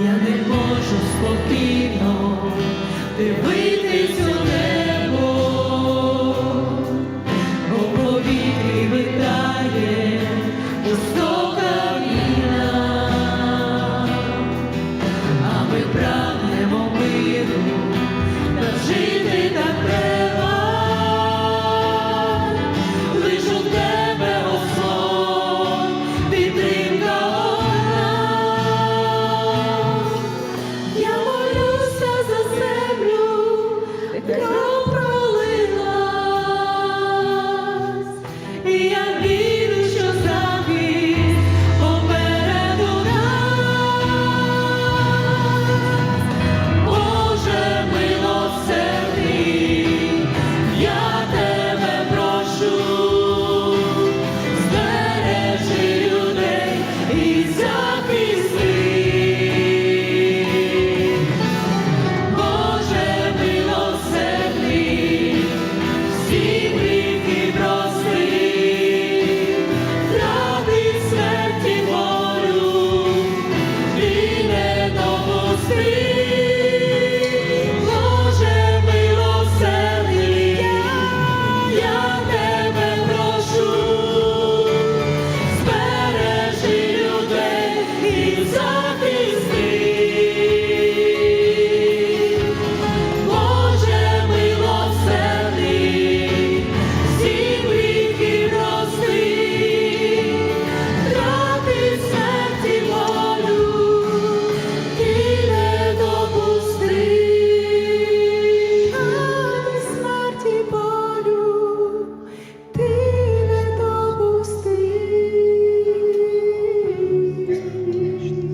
Я не можу спокійно дивитися.